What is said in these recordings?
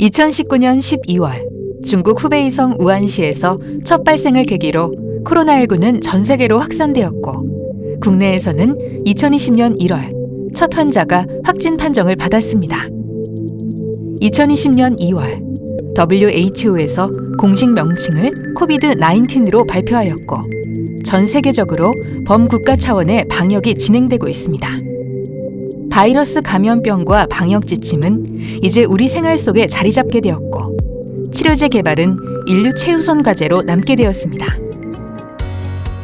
2019년 12월 중국 후베이성 우한시에서 첫 발생을 계기로 코로나19는 전 세계로 확산되었고 국내에서는 2020년 1월 첫 환자가 확진 판정을 받았습니다. 2020년 2월 WHO에서 공식 명칭을 코비드-19으로 발표하였고 전 세계적으로 범국가 차원의 방역이 진행되고 있습니다. 바이러스 감염병과 방역 지침은 이제 우리 생활 속에 자리 잡게 되었고 치료제 개발은 인류 최우선 과제로 남게 되었습니다.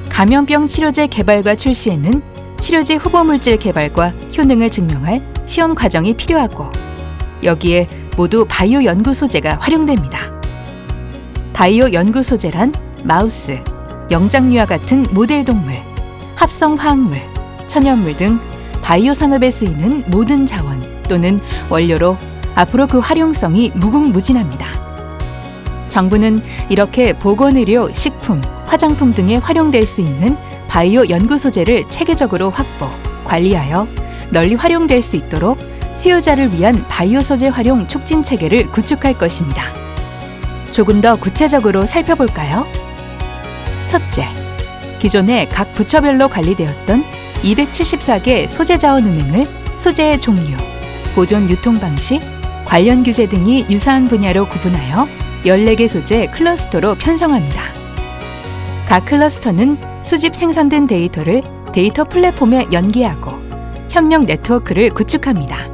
감염병 치료제 개발과 출시에는 치료제 후보 물질 개발과 효능을 증명할 시험 과정이 필요하고 여기에 모두 바이오 연구 소재가 활용됩니다. 바이오 연구 소재란 마우스, 영장류와 같은 모델 동물, 합성 화학물, 천연물 등 바이오 산업에 쓰이는 모든 자원 또는 원료로 앞으로 그 활용성이 무궁무진합니다. 정부는 이렇게 보건의료, 식품, 화장품 등에 활용될 수 있는 바이오 연구 소재를 체계적으로 확보, 관리하여 널리 활용될 수 있도록 수요자를 위한 바이오 소재 활용 촉진 체계를 구축할 것입니다. 조금 더 구체적으로 살펴볼까요? 첫째, 기존에 각 부처별로 관리되었던 274개 소재 자원 은행을 소재의 종류, 보존 유통 방식, 관련 규제 등이 유사한 분야로 구분하여 14개 소재 클러스터로 편성합니다. 각 클러스터는 수집 생산된 데이터를 데이터 플랫폼에 연계하고 협력 네트워크를 구축합니다.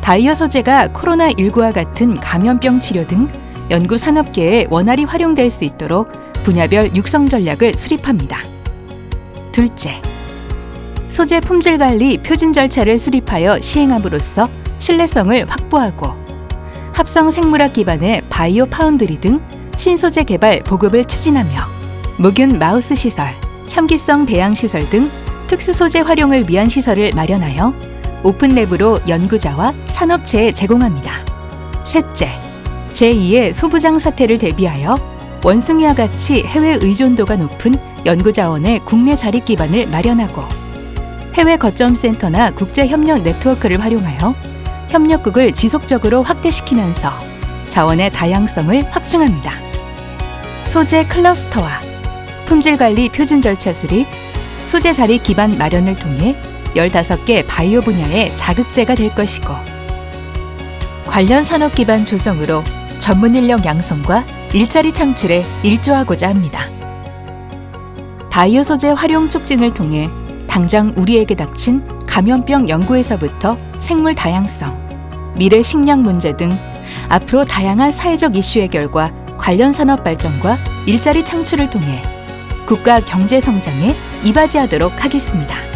바이오 소재가 코로나19와 같은 감염병 치료 등 연구 산업계에 원활히 활용될 수 있도록 분야별 육성 전략을 수립합니다. 둘째, 소재 품질 관리 표준 절차를 수립하여 시행함으로써 신뢰성을 확보하고 합성 생물학 기반의 바이오 파운드리 등 신소재 개발 보급을 추진하며 무균 마우스 시설, 현기성 배양 시설 등 특수 소재 활용을 위한 시설을 마련하여 오픈랩으로 연구자와 산업체에 제공합니다. 셋째, 제2의 소부장 사태를 대비하여 원숭이와 같이 해외 의존도가 높은 연구 자원의 국내 자립 기반을 마련하고 해외 거점 센터나 국제 협력 네트워크를 활용하여 협력국을 지속적으로 확대시키면서 자원의 다양성을 확충합니다. 소재 클러스터와 품질 관리 표준 절차 수립, 소재 자리 기반 마련을 통해 15개 바이오 분야의 자극제가 될 것이고 관련 산업 기반 조성으로 전문 인력 양성과 일자리 창출에 일조하고자 합니다. 바이오 소재 활용 촉진을 통해 당장 우리에게 닥친 감염병 연구에서부터 생물 다양성, 미래 식량 문제 등 앞으로 다양한 사회적 이슈 해결과 관련 산업 발전과 일자리 창출을 통해 국가 경제 성장에 이바지하도록 하겠습니다.